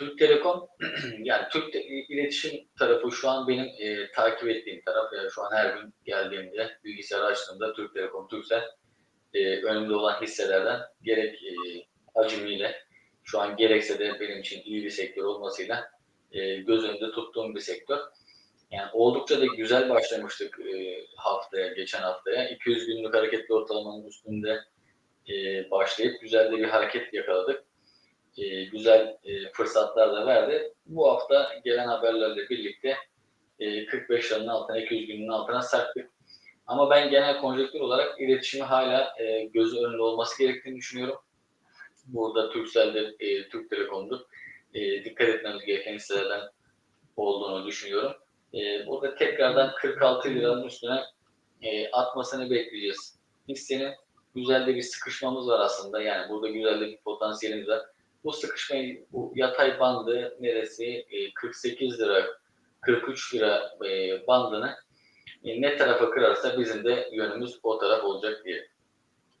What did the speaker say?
Türk Telekom yani Türk Te- iletişim tarafı şu an benim e, takip ettiğim taraf. Yani şu an her gün geldiğimde bilgisayar açtığımda Türk Telekom, Turkcell e, önümde olan hisselerden gerek e, hacmiyle şu an gerekse de benim için iyi bir sektör olmasıyla e, göz önünde tuttuğum bir sektör. Yani oldukça da güzel başlamıştık e, haftaya, geçen haftaya. 200 günlük hareketli ortalamanın üstünde e, başlayıp güzel de bir hareket yakaladık. Güzel e, fırsatlar da verdi. Bu hafta gelen haberlerle birlikte e, 45 liranın altına, 200 günün altına sarktık. Ama ben genel konjektür olarak iletişimi hala e, göz önünde olması gerektiğini düşünüyorum. Burada Turkcell'de, e, Türk Telekom'dur. E, dikkat etmemiz gereken hisselerden olduğunu düşünüyorum. E, burada tekrardan 46 liranın üstüne e, atmasını bekleyeceğiz. Hissenin güzel de bir sıkışmamız var aslında. Yani burada güzel de bir potansiyelimiz var. Bu sıkışmayı, bu yatay bandı neresi? E, 48 lira, 43 lira e, bandını e, ne tarafa kırarsa bizim de yönümüz o taraf olacak diye